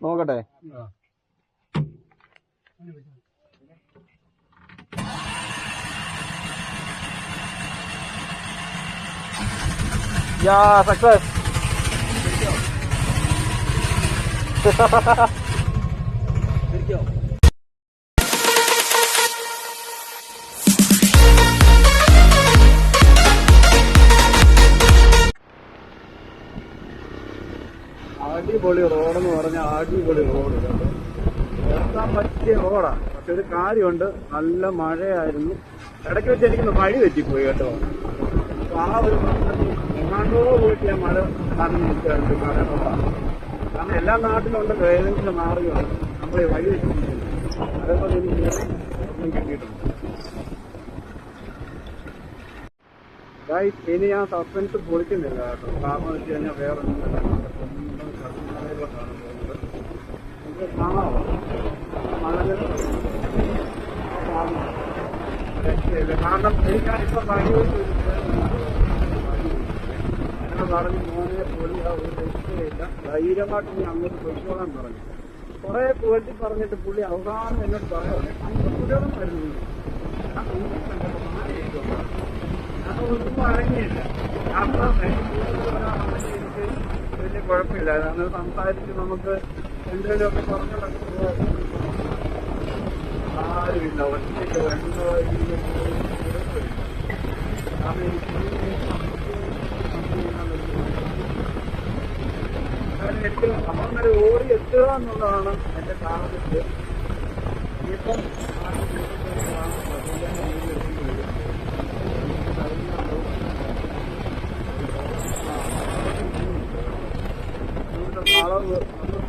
നോക്കട്ടെ യാ സക്സസ് അടിപൊളി റോഡെന്ന് പറഞ്ഞാൽ അടിപൊളി റോഡ് എത്താൻ പറ്റിയ റോഡാണ് പക്ഷെ ഒരു കാര്യമുണ്ട് നല്ല മഴയായിരുന്നു. ഇടയ്ക്ക് വെച്ച് എനിക്ക് വഴി തെറ്റിപ്പോയി കേട്ടോ. ആ ഒരു എങ്ങാണ്ടോ പോയിട്ട് ഞാൻ മഴ കാരണം നിൽക്കാറുണ്ട് മഴ കാരണം എല്ലാ നാട്ടിലും ഉണ്ട് ഏതെങ്കിലും മാറിയാണ് നമ്മൾ ഈ വഴി വെച്ചിട്ടുണ്ട് അതേപോലെ ഒന്നും ഇനി ഞാൻ സസ്പെൻസ് പൊളിക്കുന്നില്ല കേട്ടോ. കാരണം വെച്ച് കഴിഞ്ഞാൽ വേറെ ഒന്നുമില്ല. മണലിൽ രക്ഷയില്ല. കാരണം എനിക്കാണിപ്പോ വഴി വെച്ച് പറഞ്ഞു മോനെ പോലീസ് ആ ഒരു രക്ഷയില്ല ധൈര്യമായിട്ട് നീ അങ്ങോട്ട് പൊയ്ക്കോളാൻ പറഞ്ഞു കുറെ പുകഴ്ത്തി പറഞ്ഞിട്ട് പുള്ളി അവസാനം എന്നോട് പറയാം പുലരും വരുന്നു ഞാൻ ഒന്നും അടങ്ങിയില്ല എനിക്ക് വലിയ കുഴപ്പമില്ല അതാണ് സംസാരിച്ച് നമുക്ക് എന്തെങ്കിലുമൊക്കെ പറഞ്ഞു ആരുമില്ല. കാരണം എനിക്ക് കാരണം വരെ ഓടി എത്തുക എന്നുള്ളതാണ് എന്റെ കാരണത്തിൽ ഇപ്പം ആ ജീവിതത്തിൽ കാണാൻ പറ്റില്ല. അളവ് അന്ന്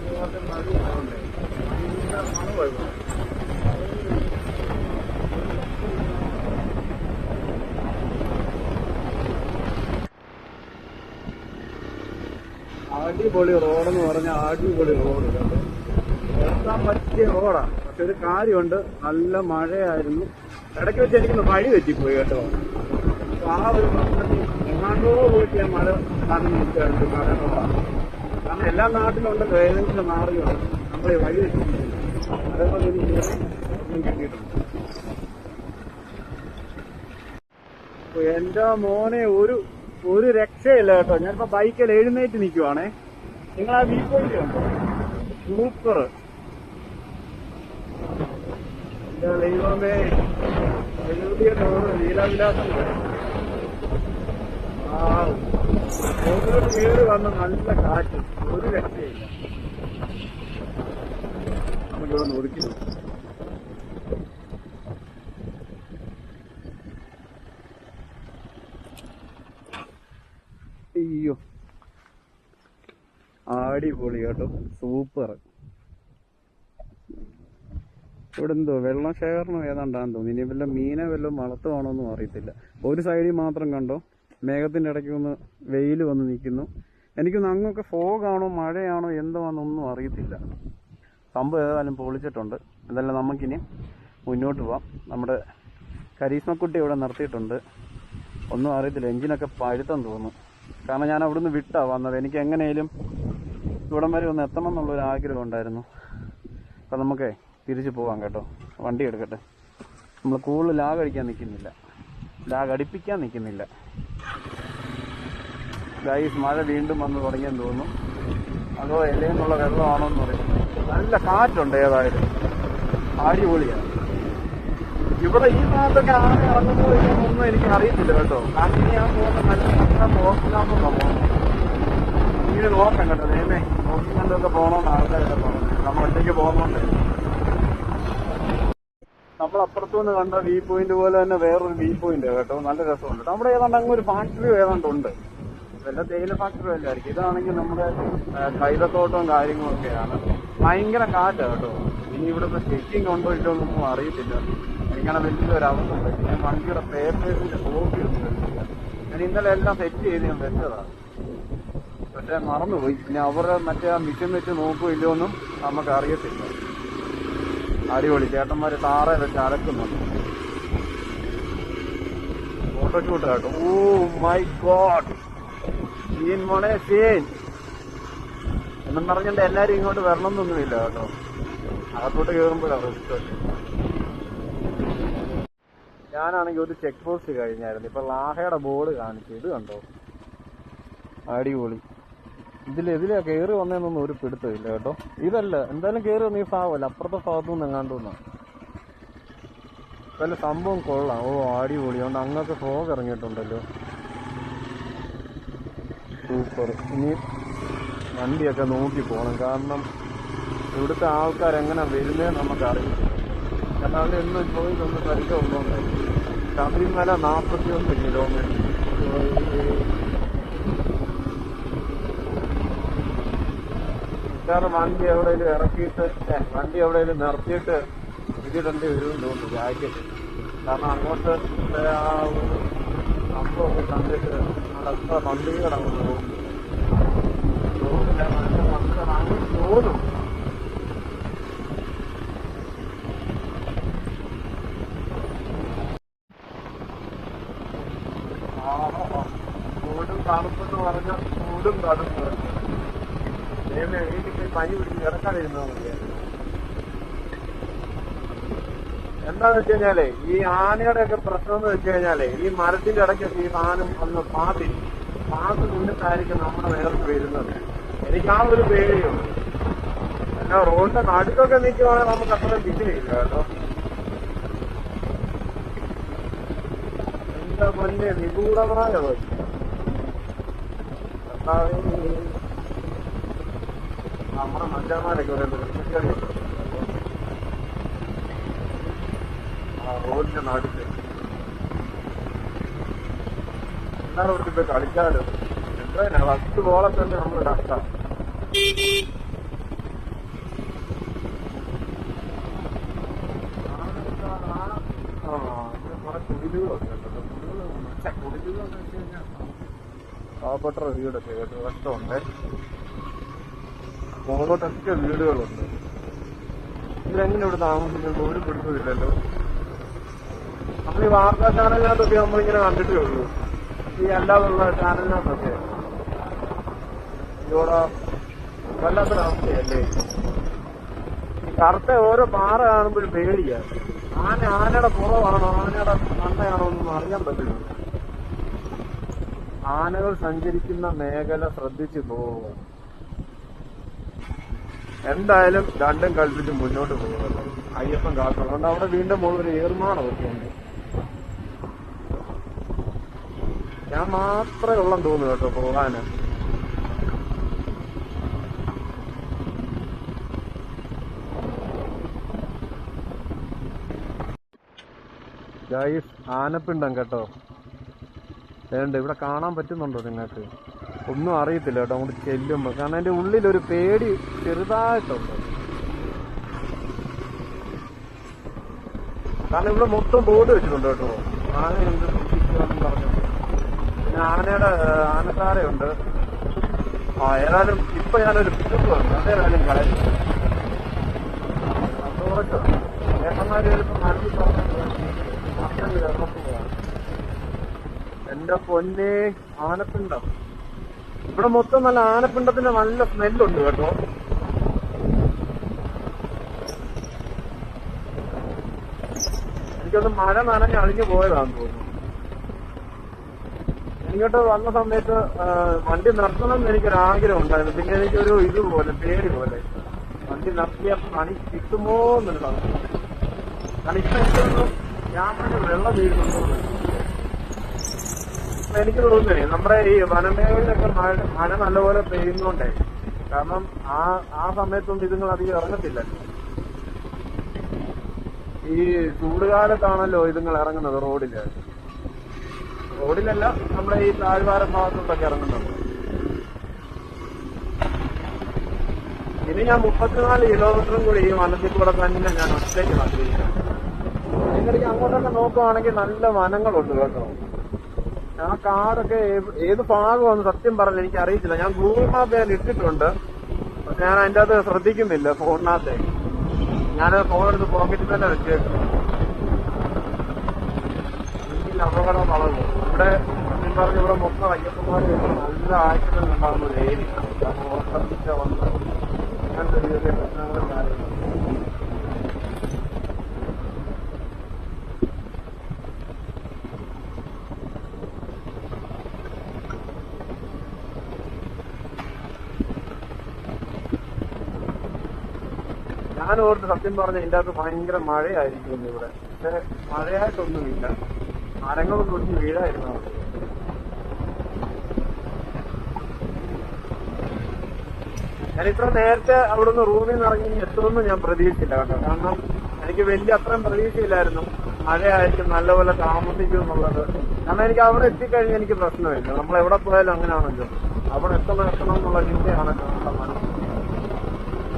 പോകാത്ത മഴയുണ്ടാവണ്ടേ ഭയങ്കര മണമായിരുന്നു അടിപൊളി റോഡെന്ന് പറഞ്ഞാൽ അടിപൊളി റോഡ് എത്താൻ പറ്റിയ റോഡാണ് പക്ഷെ ഒരു കാര്യമുണ്ട് നല്ല മഴയായിരുന്നു. ഇടയ്ക്ക് വെച്ച് എനിക്കൊന്ന് വഴി തെറ്റിപ്പോയി കേട്ടോ. ആ ഒരു പ്രശ്നത്തിൽ എങ്ങാണ്ടോ പോയിട്ട് ഞാൻ മഴ നിൽക്കാറുണ്ട് കാരണം എല്ലാ നാട്ടിലും ഉണ്ടല്ലോ ഏതെങ്കിലും മാറിയോ നമ്മളെ വഴി കിട്ടിയിട്ടുണ്ട് എന്റെ മോനെ ഒരു ഒരു രക്ഷയില്ല കേട്ടോ. ഞാനിപ്പോ ബൈക്കിൽ എഴുന്നേറ്റ് നിൽക്കുവാണേ നിങ്ങൾ ആ വ്യൂ പോയിന്റ് സൂപ്പർ ദൈവമേ എഴുതിയ ഡോറ് ലീലാവിലാസം. ആ ഓരോ കയറി വന്ന് നല്ല കാറ്റ്. ഒരു രക്ഷയില്ല. നമുക്കിവിടെ ഒതുക്കി നോക്കാം അയ്യോ. അടിപൊളി കേട്ടോ. സൂപ്പർ. ഇവിടെ എന്തോ വെള്ളം ശേഖരണം ഏതാണ്ടാന്ന് തോന്നുന്നു. ഇനി വല്ല മീനെ വല്ലതും വളർത്തുവാണോന്നും അറിയത്തില്ല. ഒരു സൈഡിൽ മാത്രം കണ്ടോ? മേഘത്തിന്റെ ഇടയ്ക്ക് ഒന്ന് വെയിൽ വന്ന് നിൽക്കുന്നു. എനിക്കൊന്ന് അങ്ങൊക്കെ ഫോഗാണോ മഴയാണോ എന്താണെന്നൊന്നും അറിയത്തില്ല. സംഭവം ഏതായാലും പൊളിച്ചിട്ടുണ്ട്. എന്തായാലും നമുക്കിനി മുന്നോട്ട് പോവാം. നമ്മുടെ കരീസ്മക്കുട്ടി ഇവിടെ നിർത്തിയിട്ടുണ്ട്. ഒന്നും അറിയത്തില്ല. എഞ്ചിനൊക്കെ പഴുത്തം തോന്നുന്നു. കാരണം ഞാൻ അവിടുന്ന് വിട്ടാ വന്നത്. എനിക്ക് എങ്ങനെയും ഇവിടം വരെ ഒന്ന് എത്തണം എന്നുള്ളൊരു ആഗ്രഹം ഉണ്ടായിരുന്നു. അപ്പം നമുക്ക് തിരിച്ചു പോവാം കേട്ടോ. വണ്ടി എടുക്കട്ടെ. നമ്മൾ കൂടുതൽ ലാഗ് അടിക്കാൻ നിൽക്കുന്നില്ല. ലാഗ് അടിപ്പിക്കാൻ നിൽക്കുന്നില്ല. ഗൈസ് മഴ വീണ്ടും വന്ന് തുടങ്ങിയെന്ന് തോന്നുന്നു. അതോ ഇലയെന്നുള്ള വെള്ളമാണോ എന്ന് പറയുന്നത് നല്ല കാറ്റുണ്ട് ഏതായാലും. അടിപൊളിയാണ്. ഇവിടെ ഈ ഭാഗത്തൊക്കെ ആന ഇറങ്ങുന്നോ ഇല്ലെന്നൊന്നും എനിക്ക് അറിയത്തില്ല കേട്ടോ. കാറ്റിനെ ഞാൻ പോകുന്ന നല്ല നോക്കാമെന്ന് തോന്നുന്നു. ഇങ്ങനെ നോക്കാം കേട്ടോ. നേമേ നോക്കി കണ്ടൊക്കെ പോകണമെന്ന് ആൾക്കാരൊക്കെ പറഞ്ഞു. നമ്മൾ ഒറ്റയ്ക്ക് പോകുന്നുണ്ട്. നമ്മൾ അപ്പുറത്തുനിന്ന് കണ്ട വി പോയിന്റ് പോലെ തന്നെ വേറൊരു വി പോയിന്റ് കേട്ടോ. നല്ല രസമുണ്ട് നമ്മുടെ ഏതാണ്ട് അങ്ങ് ഒരു ഫാക്ടറി ഏതാണ്ട് ഉണ്ട്. വല്ല തേയില ഫാക്ടറി അല്ലായിരിക്കും ഇതാണെങ്കിൽ നമ്മുടെ കൈതത്തോട്ടവും കാര്യങ്ങളും ഒക്കെയാണ് ഭയങ്കര കാറ്റാ കേട്ടോ. ഇനി ഇവിടുത്തെ ചെക്കിംഗ് ഉണ്ടോ ഇല്ലോ എന്നൊന്നും അറിയത്തില്ല. ഇങ്ങനെ വലിയൊരു അവസ്ഥ ഉണ്ട്. പിന്നെ വണ്ടിയുടെ പേപ്പേഴ്സിന്റെ കോപ്പി ഞാൻ ഇന്നലെ എല്ലാം സെറ്റ് ചെയ്ത് ഞാൻ വെച്ചതാണ് പക്ഷെ മറന്നുപോയി. പിന്നെ അവരുടെ മറ്റേ ആ മിഷൻ വെച്ച് നോക്കുമില്ലോ എന്നും നമുക്ക് അറിയത്തില്ല. അടിപൊളി. ചേട്ടന്മാര് താറ വെച്ച് അലക്കുന്നുണ്ട്. ഫോട്ടോഷൂട്ട് കേട്ടോ മൈ ഗോഡ് സീൻ മോനെ സീൻ എന്നും പറഞ്ഞിട്ട് എല്ലാരും ഇങ്ങോട്ട് വരണം എന്നൊന്നുമില്ല കേട്ടോ. അകത്തോട്ട് കയറുമ്പോഴാണ് റിസ്ക്. ഞാനാണെങ്കിൽ ഒരു ചെക്ക് പോസ്റ്റ് കഴിഞ്ഞായിരുന്നു. ഇപ്പൊ ലാഹയുടെ ബോർഡ് കാണിച്ചു. ഇത് കണ്ടോ? അടിപൊളി. ഇതിൽ ഇതിലാ കയറി വന്നതെന്നൊന്നും ഒരു പിടുത്തമില്ല കേട്ടോ. ഇതല്ല എന്തായാലും കയറി വന്ന ഈ ഭാഗമല്ല. അപ്പുറത്തെ ഭാഗത്തു എങ്ങാണ്ട് വന്നാ വല്ല സംഭവം കൊള്ളാം. ഓ അടിപൊളി. അതുകൊണ്ട് അങ്ങൊക്കെ ഫോഗ് ഇറങ്ങിയിട്ടുണ്ടല്ലോ. സൂപ്പർ ഇനി വണ്ടിയൊക്കെ നോക്കി പോകണം കാരണം ഇവിടുത്തെ ആൾക്കാർ എങ്ങനെ വരുന്നതെന്ന് നമുക്കറിയില്ല. കാരണം അവിടെ എന്നും പോയി ഒന്ന് പരിചയമുള്ളതുകൊണ്ട് ശബരിമല നാൽപ്പത്തി ഒന്ന് കിലോമീറ്റർ കാരണം വണ്ടി എവിടെയെങ്കിലും ഇറക്കിയിട്ട് വണ്ടി എവിടെയെങ്കിലും നിർത്തിയിട്ട് ഇതിടേണ്ടി വരും തോന്നുന്നു ജാക്കറ്റ് കാരണം അങ്ങോട്ട് ആ ഒരു സംഭവമൊക്കെ കണ്ടിട്ട് അവിടെ വണ്ടികളങ്ങ് പോകും തോന്നില്ല നല്ല മക്കളാണ് തോന്നും ചൂടും തണുപ്പെന്ന് പറഞ്ഞാൽ ചൂടും തണുപ്പ്. പനി പിടിച്ച് കിടക്കാതിരുന്നാ മതിയായിരുന്നു എന്താന്ന് വെച്ച് കഴിഞ്ഞാലേ ഈ ആനയുടെ ഒക്കെ പ്രശ്നം എന്ന് വെച്ച് കഴിഞ്ഞാലേ ഈ മരത്തിന്റെ ഇടയ്ക്കൊക്കെ ഈ സാധനം ഒന്ന് പാതി പാത്ത് നിന്നിട്ടായിരിക്കും നമ്മുടെ നേരത്ത് വരുന്നത്. എനിക്ക് ആ ഒരു പേടിയുണ്ട്. എന്നാ റോഡിന്റെ നടുക്കൊക്കെ നിൽക്കുവാണെങ്കിൽ നമുക്ക് അത്ര വിജയില്ല കേട്ടോ. എന്താ പൊന്നെ നിഗൂഢമായ വഴി. നമ്മുടെ മഞ്ചാമാരൊക്കെ ഒരു വൃത്തിക്കേട് ആ റോഡിന്റെ നടുക്ക് എന്താണ് ഇവിടുത്തെ ഇപ്പൊ കളിക്കാട് എത്രയാ പത്ത് ബോളെ തന്നെ നമ്മൾ കഴിഞ്ഞാൽ പാവപ്പെട്ട വീടൊക്കെ കേട്ടോ കഷ്ടമുണ്ട്. മുകളോട്ടൊക്കെ വീടുകളുണ്ട്. ഇതിലെങ്ങനെ ഇവിടെ താമസിക്കുന്നു? ഒരു പിടുത്തമില്ലല്ലോ നമ്മൾ ഈ വാർത്താ ചാനലിനകത്തൊക്കെ നമ്മളിങ്ങനെ കണ്ടിട്ടേ ഉള്ളൂ. ഈ അല്ലാതുള്ള ചാനലിനകത്തൊക്കെ. ഇവിടെ വല്ലാത്തൊരവസ്ഥയല്ലേ കറുത്ത ഓരോ പാറ കാണുമ്പോഴും പേടിയാ. ആന ആനയുടെ പുറമാണോ ആനയുടെ നന്നയാണോ എന്നൊന്നും അറിയാൻ പറ്റില്ല. ആനകൾ സഞ്ചരിക്കുന്ന മേഖല ശ്രദ്ധിച്ചു പോവുക. എന്തായാലും രണ്ടും കളിപ്പിച്ച് മുന്നോട്ട് പോകുന്നത് അയ്യപ്പൻ കാക്കണം അതുകൊണ്ട് അവിടെ വീണ്ടും ഒരു ഏർമാണമൊക്കെ ഉണ്ട്. ഞാൻ മാത്രമേ ഉള്ളെന്ന് തോന്നുന്നു കേട്ടോ പോകാന് ആനപ്പിണ്ടം കേട്ടോ. വേണ്ട ഇവിടെ കാണാൻ പറ്റുന്നുണ്ടോ നിങ്ങൾക്ക്? ഒന്നും അറിയത്തില്ല കേട്ടോ അങ്ങോട്ട് ചെല്ലുമ്പോ. കാരണം അതിന്റെ ഉള്ളിൽ ഒരു പേടി ചെറുതായിട്ടുണ്ട്. കാരണം ഇവിടെ മൊത്തം ബോർഡ് വെച്ചിട്ടുണ്ട് കേട്ടോ. ആന പറഞ്ഞു പിന്നെ ആനയുടെ ആനക്കാരയുണ്ട് ആ ഏതായാലും ഇപ്പൊ ഞാനൊരു വന്നു അതേതായാലും കളയും. എന്റെ പൊന്നെ ആനപ്പിണ്ടം? ഇവിടെ മൊത്തം നല്ല ആനപ്പിണ്ടത്തിന്റെ നല്ല സ്മെല്ലുണ്ട് കേട്ടോ. എനിക്കൊന്ന് മഴ നനഞ്ഞ് അഴിഞ്ഞു പോയതാന്ന് തോന്നുന്നു. എനിക്കോട്ട് വന്ന സമയത്ത് വണ്ടി നിർത്തണം എന്ന് എനിക്കൊരാഗ്രഹം ഉണ്ടായിരുന്നു. പിന്നെ എനിക്കൊരു ഇതുപോലെ പേര് പോലെ. വണ്ടി നിർത്തിയ പണി കിട്ടുമോ എന്നൊരു കണിക്കുന്നു ഇപ്പൊ യാത്രയ്ക്ക് വെള്ളം വീഴുന്നുണ്ടോ എനിക്ക് തോന്നുന്നേ നമ്മുടെ ഈ വനമേഖലയിലൊക്കെ മഴ മഴ നല്ലപോലെ പെയ്യുന്നുണ്ടേ. കാരണം ആ ആ സമയത്തൊന്നും ഇതുങ്ങൾ അധികം ഇറങ്ങത്തില്ല. ഈ ചൂടുകാലത്താണല്ലോ ഇതുങ്ങൾ ഇറങ്ങുന്നത് റോഡിൽ. റോഡിലല്ല നമ്മുടെ ഈ താഴ്വാര ഭാഗത്തോട്ടൊക്കെ ഇറങ്ങുന്നത്. ഇനി ഞാൻ മുപ്പത്തിനാല് കിലോമീറ്ററും കൂടി ഈ വനത്തിൽ കൂടെ തന്നെ ഞാൻ ഒറ്റയ്ക്ക് സഞ്ചരിക്കാം നിങ്ങളിക്ക് അങ്ങോട്ടൊക്കെ നോക്കുവാണെങ്കിൽ നല്ല വനങ്ങളുണ്ട് കേട്ടോ. ആ കാടൊക്കെ ഏത് ഭാഗമാണെന്ന് സത്യം പറഞ്ഞു എനിക്ക് അറിയത്തില്ല. ഞാൻ ഗൂഗിൾ മാപ്പ് ഞാൻ ഇട്ടിട്ടുണ്ട്. ഞാൻ അതിന്റെ അകത്ത് ശ്രദ്ധിക്കുന്നില്ല ഫോണിനകത്തെ. ഞാൻ ഫോൺ എടുത്ത് പോക്കറ്റിൽ തന്നെ വെച്ചേക്കും അപകടം വളർന്നു. ഇവിടെ സത്യം പറഞ്ഞ ഇവിടെ മൊത്തം അയ്യപ്പന്മാർ നല്ല ആക്സിഡന്റ് ഉണ്ടാകുന്ന ഏരിയ. ചെറിയ ചെറിയ വന്ന് ഞാൻ ഓർത്ത് സത്യം പറഞ്ഞ എന്റെ അകത്ത് ഭയങ്കര മഴയായിരിക്കും ഇവിടെ. പക്ഷെ മഴയായിട്ടൊന്നുമില്ല. മരങ്ങളൊന്നും ഒടിഞ്ഞ് വീഴായിരുന്നു ഞാൻ ഇത്ര നേരത്തെ അവിടുന്ന് റൂമിൽ നിന്ന് ഇറങ്ങി എത്തുമെന്ന് ഞാൻ പ്രതീക്ഷിച്ചില്ല കേട്ടോ. കാരണം എനിക്ക് വലിയ അത്രയും പ്രതീക്ഷയില്ലായിരുന്നു. മഴയായിരിക്കും നല്ലപോലെ താമസിക്കും എന്നുള്ളത്. കാരണം എനിക്ക് അവിടെ എത്തിക്കഴിഞ്ഞാൽ എനിക്ക് പ്രശ്നമില്ല. നമ്മൾ എവിടെ പോയാലും അങ്ങനെയാണല്ലോ. അവിടെ എത്തണം എത്തണം എന്നുള്ള ചിന്തയാണ് നമ്മുടെ മനസ്സിൽ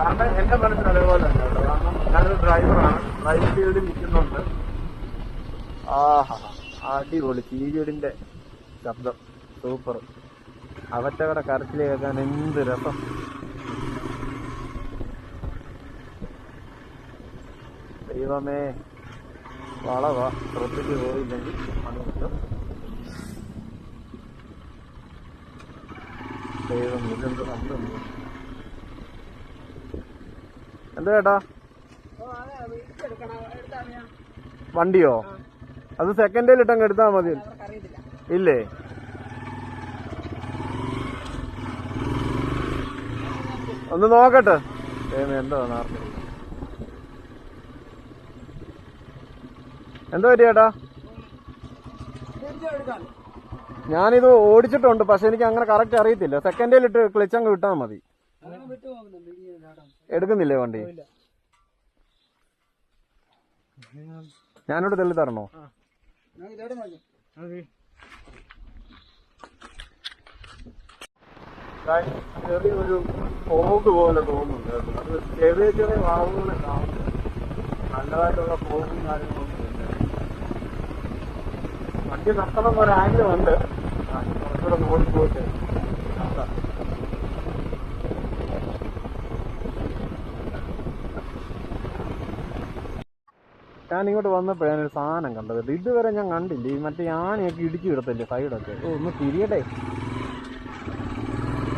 കാരണം എന്റെ മനസ്സിൽ അതേപോലെ തന്നെ കാരണം ഞാനൊരു ഡ്രൈവറാണ്. ഡ്രൈവ് ഫീൽഡിൽ നിൽക്കുന്നുണ്ട്. ആഹാ. അടിപൊളി. ചീവീടിന്റെ ശബ്ദം. സൂപ്പർ. അവറ്റകളുടെ കരച്ചിൽ കേൾക്കാൻ എന്ത് രസം. ദൈവമേ. വളവാ. ശ്രദ്ധിച്ച് പോയില്ലെങ്കിൽ പണി കിട്ടും ദൈവം ഇതെന്ത് ശബ്ദം എന്താ ചേട്ടാ? വണ്ടിയോ? അത് സെക്കൻഡിൽ ഇട്ടങ്ങ് എടുത്താൽ മതി. ഇല്ലേ? ഒന്ന് നോക്കട്ടെ. എന്താ എന്തോ പറ്റി ചേട്ടാ? ഞാനിത് ഓടിച്ചിട്ടുണ്ട് പക്ഷെ എനിക്ക് അങ്ങനെ കറക്റ്റ് അറിയത്തില്ല. സെക്കൻഡിൽ ഇട്ട് ക്ലിച്ച് അങ്ങ് വിട്ടാൽ മതി. എടുക്കുന്നില്ലേ വണ്ടി? ഞാനോട് തെള്ളി തരണോ? ചെറിയൊരു പോക്ക് പോലെ തോന്നുന്നുണ്ട്. അത് ചെറിയ ചെറിയ വാവുകളെ കാണുന്നു നല്ലതായിട്ടുള്ള പോക്കും കാര്യങ്ങളൊന്നും ഇല്ല വണ്ടി നിർത്തണം ഒരു ആംഗിൾ ഉണ്ട് ആ, കുറച്ചുകൂടെ നോക്കി പോയിട്ട് ഞാൻ ഇങ്ങോട്ട് വന്നപ്പോഴേ ഞാനൊരു സാധനം കണ്ടത്. ഇതുവരെ ഞാൻ കണ്ടില്ല. ഈ മറ്റേ ആനയൊക്കെ ഇടിച്ചു കിടത്തില്ലേ സൈഡൊക്കെ? ഓ ഒന്ന് തിരിയട്ടെ.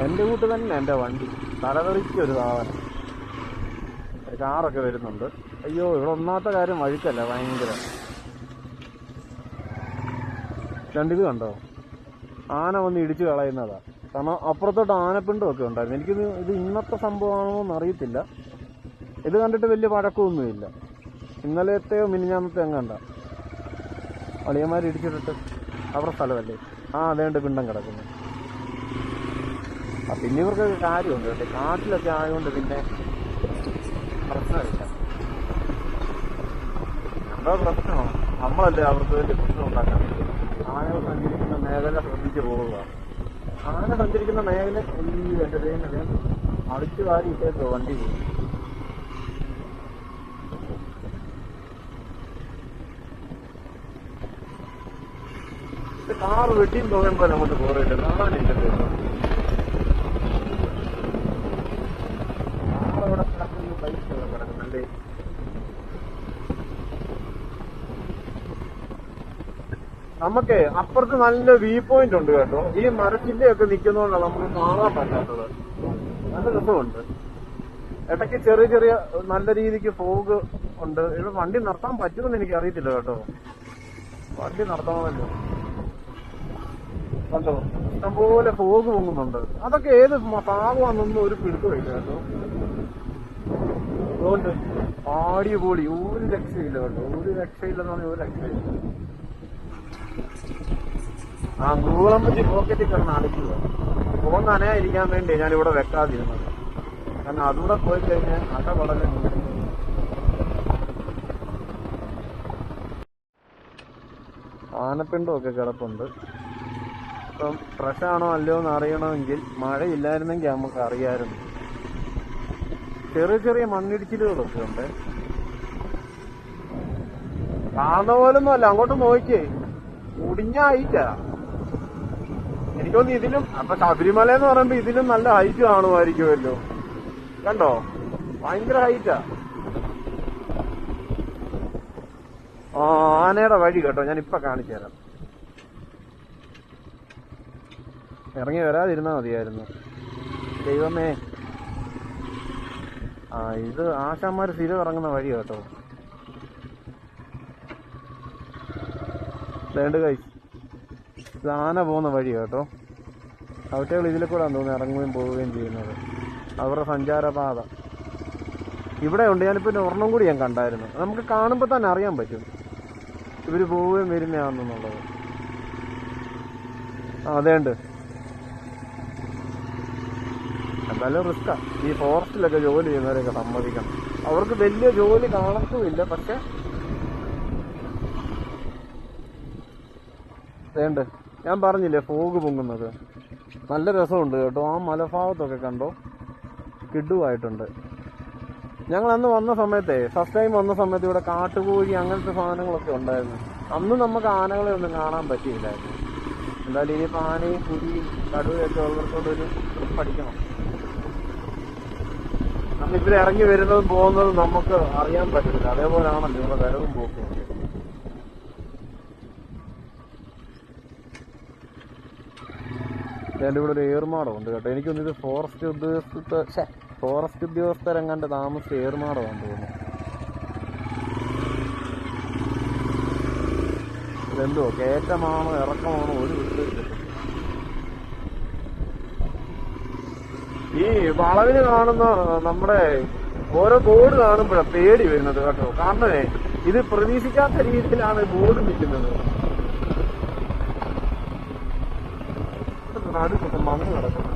എന്റെ കൂട്ട് തന്നെ എന്റെ വണ്ടി. തലതെറിക്കൊരു സാധനം. കാറൊക്കെ വരുന്നുണ്ട്. അയ്യോ ഇവിടെ ഒന്നാത്ത കാര്യം വഴുക്കല്ല ഭയങ്കര. രണ്ടിത് കണ്ടോ? ആന വന്ന് ഇടിച്ചു കളയുന്നതാ. കാരണം അപ്പുറത്തോട്ട് ആനപ്പിണ്ടും ഒക്കെ ഉണ്ടായിരുന്നു. എനിക്കിത് ഇത് ഇന്നത്തെ സംഭവമാണോ എന്ന് ഇത് കണ്ടിട്ട് വലിയ പഴക്കമൊന്നുമില്ല. ഇന്നലത്തെയോ മിനിഞ്ഞാന്നത്തെ എങ്ങണ്ട അളിയന്മാർ ഇടിച്ചിട്ടിട്ട് അവിടെ സ്ഥലമല്ലേ? ആ അതേണ്ട പിണ്ടം കിടക്കുന്നു. ആ പിന്നെ ഇവർക്കൊക്കെ കാര്യമുണ്ട്. കേട്ടോ കാട്ടിലൊക്കെ ആയതുകൊണ്ട് പിന്നെ പ്രശ്നമില്ല. എന്താ പ്രശ്നമോ നമ്മളല്ലേ അവർക്ക് വേണ്ടി പ്രശ്നം ഉണ്ടാക്കാൻ ആനകൾ സഞ്ചരിക്കുന്ന മേഖല ശ്രദ്ധിച്ചു പോവുക. ആന സഞ്ചരിക്കുന്ന മേഖല ഈ എന്റർടൈൻമെന്റ് അടിച്ചു വാരി ഇട്ടേക്കോ വണ്ടി കാറ് വെട്ടിയും പോകുമ്പോൾ അങ്ങോട്ട് പോറില്ല കിടക്കുന്നല്ലേ നമുക്ക് അപ്പുറത്ത് നല്ല വ്യൂ പോയിന്റ് ഉണ്ട് കേട്ടോ. ഈ മരച്ചില്ലയൊക്കെ നിൽക്കുന്നതുകൊണ്ടാണ് നമുക്ക് കാണാൻ പറ്റാത്തത്. നല്ല രസമുണ്ട്. ഇടയ്ക്ക് ചെറിയ ചെറിയ നല്ല രീതിക്ക് ഫോഗ് ഉണ്ട്. ഇവിടെ വണ്ടി നിർത്താൻ പറ്റുമെന്ന് എനിക്ക് അറിയത്തില്ല കേട്ടോ. വണ്ടി നിർത്തണമല്ലോ ഇഷ്ടംപോലെ ഫോഗ് പൊങ്ങുന്നുണ്ട് അതൊക്കെ ഏത് പാവാന്നൊന്നും ഒരു പിടുത്തമില്ല കേട്ടോ. അതുകൊണ്ട് ആടിയ പൊളി ഒരു രക്ഷയില്ല കേട്ടോ. ഒരു രക്ഷയില്ലെന്ന് പറഞ്ഞാൽ ഒരു രക്ഷയില്ല. ആ ഗൂളമ്പറ്റി പോക്കറ്റിൽ കിടന്ന് അടിക്കുക ഫോൺ നനയായിരിക്കാൻ വേണ്ടി ഞാൻ ഇവിടെ വെക്കാതിരുന്നത്. കാരണം അതുകൂടെ പോയി കഴിഞ്ഞാൽ അട വളരെ ആനപ്പിണ്ടമൊക്കെ കിടപ്പുണ്ട്. ഇപ്പം ആണോ അല്ലയോ എന്ന് അറിയണമെങ്കിൽ മഴയില്ലായിരുന്നെങ്കിൽ നമുക്ക് അറിയാമായിരുന്നു. ചെറിയ ചെറിയ മണ്ണിടിച്ചിലുകളൊക്കെ ഉണ്ട് കാണുന്ന പോലൊന്നും അല്ല. അങ്ങോട്ട് നോക്കിയേ. മുടിഞ്ഞ ഹൈറ്റാ. എനിക്കൊന്ന് ഇതിലും അപ്പൊ ശബരിമല എന്ന് പറയുമ്പോ ഇതിലും നല്ല ഹൈറ്റ് കാണുമായിരിക്കുമല്ലോ. കണ്ടോ? ഭയങ്കര ഹൈറ്റാ. ആനയുടെ വഴി കേട്ടോ. ഞാൻ ഇപ്പൊ കാണിച്ചു തരാം ഇറങ്ങി വരാതിരുന്നാൽ മതിയായിരുന്നു. ദൈവമേ. ആ ഇത് ആശാന്മാർ സ്ഥിരം ഇറങ്ങുന്ന വഴി കേട്ടോ. രണ്ട് കൈ ആന പോകുന്ന വഴി കേട്ടോ. അവറ്റകൾ ഇതിൽ കൂടെ തോന്നുന്നു ഇറങ്ങുകയും പോവുകയും ചെയ്യുന്നത്. അവരുടെ സഞ്ചാരപാത. ഇവിടെ ഉണ്ട്. ഞാനിപ്പോൾ ഒരെണ്ണം കൂടി ഞാൻ കണ്ടായിരുന്നു. നമുക്ക് കാണുമ്പോൾ തന്നെ അറിയാൻ പറ്റും. ഇവർ പോവുകയും വരുന്നതാണെന്നുള്ളത്. ആ അതേണ്ട് എന്തായാലും റിസ്ക്കാണ് ഈ ഫോറസ്റ്റിലൊക്കെ ജോലി ചെയ്യുന്നവരെയൊക്കെ സമ്മതിക്കണം. അവർക്ക് വലിയ ജോലി കാണത്തുമില്ല പക്ഷെ വേണ്ട. ഞാൻ പറഞ്ഞില്ലേ ഫോഗ് പൊങ്ങുന്നത്. നല്ല രസമുണ്ട് കേട്ടോ. ആ മലഭാഗത്തൊക്കെ കണ്ടോ? കിഡുവായിട്ടുണ്ട് ഞങ്ങൾ അന്ന് വന്ന സമയത്തേ ഫസ്റ്റ് ടൈം വന്ന സമയത്ത് ഇവിടെ കാട്ടുകോഴി അങ്ങനത്തെ സാധനങ്ങളൊക്കെ ഉണ്ടായിരുന്നു. അന്ന് നമുക്ക് ആനകളെ ഒന്നും കാണാൻ പറ്റിയില്ലായിരുന്നു. എന്തായാലും ഇനിയിപ്പോൾ ആനയും പുലിയും കടുവയൊക്കെ ഉള്ളവർക്കൊണ്ടൊരു പഠിക്കണം. അന്ന് ഇറങ്ങി വരുന്നതും പോകുന്നതും നമുക്ക് അറിയാൻ പറ്റില്ല അതേപോലെയാണല്ലോ ഇവിടെ വരവും പോക്കും. എന്റെ ഇവിടെ ഒരു ഏർമാടമുണ്ട് ഉണ്ട് കേട്ടോ എനിക്കൊന്ന് ഇത് ഫോറസ്റ്റ് ഉദ്യോഗസ്ഥ ഫോറസ്റ്റ് ഉദ്യോഗസ്ഥരെങ്ങാണ്ട് താമസിച്ച ഏറുമാടമാണെന്ന് തോന്നുന്നു. ഇതെന്തോ? കയറ്റമാണോ ഇറക്കമാണോ? ഒരു വിട്ടുമില്ല ഈ വളവിന് കാണുന്ന നമ്മുടെ ഓരോ ബോർഡ് കാണുമ്പോഴാണ് പേടി വരുന്നത് കേട്ടോ. കാരണമേ ഇത് പ്രതീക്ഷിക്കാത്ത രീതിയിലാണ് ബോർഡ് നിൽക്കുന്നത്. നടുക്കൊക്കെ മണ്ണ് കിടക്കുന്നത്